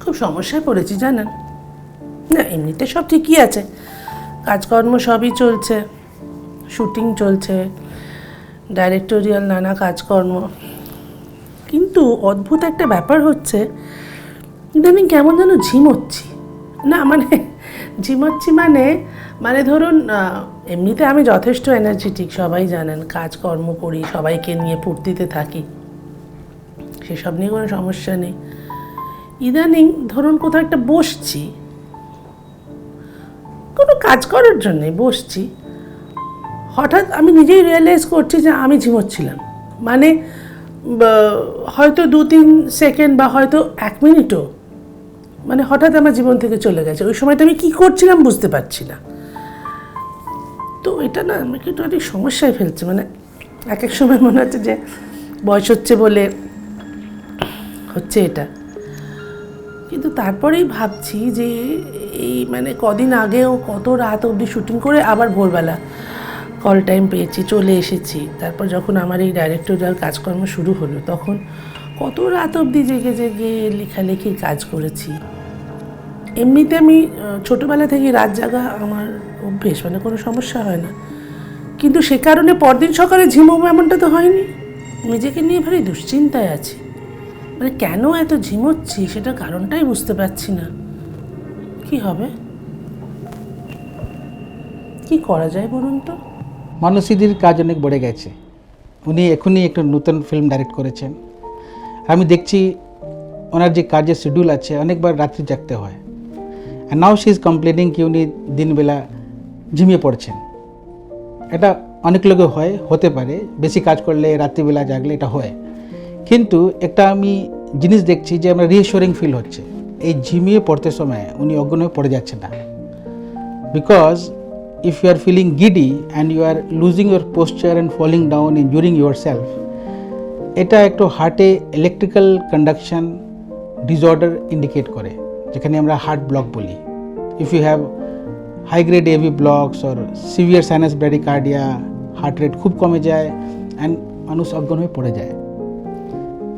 খুব সমস্যায় পড়েছি, জানেন? না, এমনিতে সব ঠিকই আছে। কাজকর্ম সবই চলছে, শুটিং চলছে, ডাইরেক্টোরিয়াল, নানা কাজকর্ম। কিন্তু অদ্ভুত একটা ব্যাপার হচ্ছে ইদানিং কেমন যেন ঝিমোচ্ছি। না মানে ঝিমোচ্ছি মানে মানে ধরুন এমনিতে আমি যথেষ্ট এনার্জেটিক সবাই জানেন, কাজকর্ম করি, সবাইকে নিয়ে ফুর্তিতে থাকি। সেসব নিয়ে কোনো সমস্যা নেই। ইদানিং ধরুন কোথাও একটা বসছি। কোনো কাজ করার জন্যে বসছি। হঠাৎ আমি নিজেই রিয়েলাইজ করছি যে আমি ঝিমোচ্ছিলাম। মানে হয়তো দু তিন সেকেন্ড বা হয়তো এক মিনিটও মানে হঠাৎ আমার জীবন থেকে চলে গেছে। ওই সময়টা আমি কী করছিলাম বুঝতে পারছি না। তো এটা না আমাকে একটু অনেক সমস্যায় ফেলছে। মানে এক এক সময় মনে হচ্ছে যে বয়স হচ্ছে বলে হচ্ছে এটা। কিন্তু তারপরেই ভাবছি যে এই মানে কদিন আগেও কত রাত অবধি শুটিং করে আবার ভোরবেলা কল টাইম পেয়েছি, চলে এসেছি। তারপর যখন আমার এই ডাইরেক্টরিয়াল কাজকর্ম শুরু হলো, তখন কত রাত অবধি জেগে জেগে লেখালেখির কাজ করেছি। এমনিতে আমি ছোটোবেলা থেকে রাত জাগা আমার অভ্যেস মানে কোনো সমস্যা হয় না। কিন্তু সে কারণে পরদিন সকালে ঝিমোবো এমনটা তো হয়নি। নিজেকে নিয়ে ভারী দুশ্চিন্তায় আছি। মানে কেন এত ঝিমোচ্ছি? সেটা কারণটাই বুঝতে পারছি না। কি হবে? কি করা যায় বলুন তো? মানসীদির কাজ অনেক বেড়ে গেছে। উনি এখনই একটা নতুন ফিল্ম ডাইরেক্ট করেছেন। আমি দেখছি ওনার যে কাজের শিডিউল আছে, অনেকবার রাত্রি জাগতে হয়। আর নাও শি ইজ কমপ্লেনিং কি উনি দিনবেলা ঝিমিয়ে পড়ছেন। এটা অনেক লোকে হয়, হতে পারে। বেশি কাজ করলে রাত্রিবেলা জাগলে এটা হয়। কিন্তু একটা আমি জিনিস দেখছি যে আমরা রিএশোরিং ফিল হচ্ছে। এই ঝিমিয়ে পড়তে সময় উনি অজ্ঞান হয়ে পড়ে যাচ্ছে না। Because if you are feeling giddy and you are losing your posture and falling down yourself এটা একটু হার্টে ইলেকট্রিক্যাল কন্ডাকশন ডিসঅর্ডার ইন্ডিকেট করে, যেখানে আমরা হার্ট ব্লক বলি। If you have high grade AV blocks or severe sinus bradycardia heart rate খুব কমে যায় অ্যান্ড মানুষ অজ্ঞান হয়ে পড়ে যায়।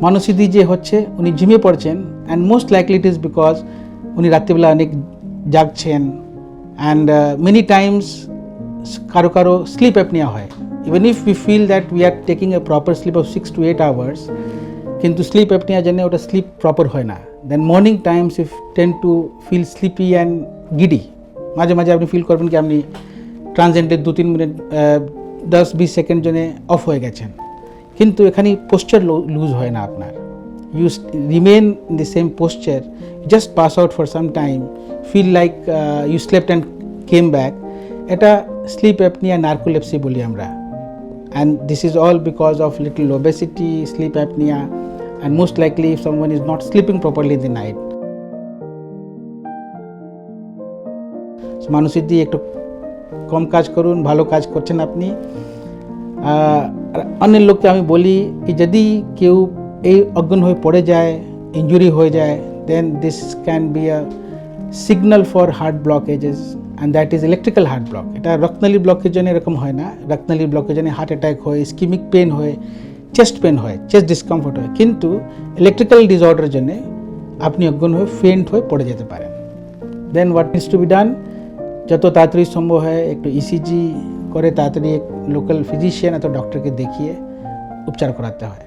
মানসিদি যে হচ্ছে, উনি ঝিমিয়ে পড়ছেন and most likely it is because উনি রাত্রিবেলা অনেক জাগছেন অ্যান্ড মেনি টাইমস কারও কারও স্লিপ অ্যাপনিয়া হয়। Even if we feel that we are taking a proper sleep of six to eight hours কিন্তু স্লিপ অ্যাপনিয়া জন্য ওটা স্লিপ প্রপার হয় না। Then morning times if tend to feel sleepy and giddy মাঝে মাঝে আপনি feel করবেন কি আপনি ট্রানজেন্টের দু তিন মিনিট দশ বিশ সেকেন্ড জন্য অফ হয়ে গেছেন। কিন্তু এখানে পোস্টার লুজ হয় না আপনার। You remain in the same posture just pass out for some time feel like you slept and came back এটা স্লিপ অ্যাপনিয়া নার্কোলেপসি বলি আমরা। And this is all because of little obesity sleep apnoea and most likely if someone is not sleeping properly in the night মানুষের দিয়ে একটু কম কাজ করুন, ভালো কাজ করছেন আপনি। অনেক লোককে আমি বলি কি যদি কেউ এই অজ্ঞান হয়ে পড়ে যায় ইঞ্জুরি হয়ে যায় then this can be a signal for heart blockages and that is electrical heart block এটা রক্তনালী ব্লকের জন্য এরকম হয় না। রক্তনালী ব্লকের জন্য হার্ট অ্যাটাক হয় স্কিমিক পেন হয় চেস্ট পেন হয় চেস্ট ডিসকমফোর্ট হয়। কিন্তু ইলেকট্রিক্যাল ডিসঅর্ডারের জন্য আপনি অজ্ঞান হয়ে ফেন্ট হয়ে পড়ে যেতে পারেন। Then what needs to be done যত তাড়াতাড়ি সম্ভব হয়, একটু ইসিজি করে তাড়াতাড়ি লোকাল ফিজিশিয়ান অথবা ডক্টরকে দেখিয়ে উপচার করাতে হয়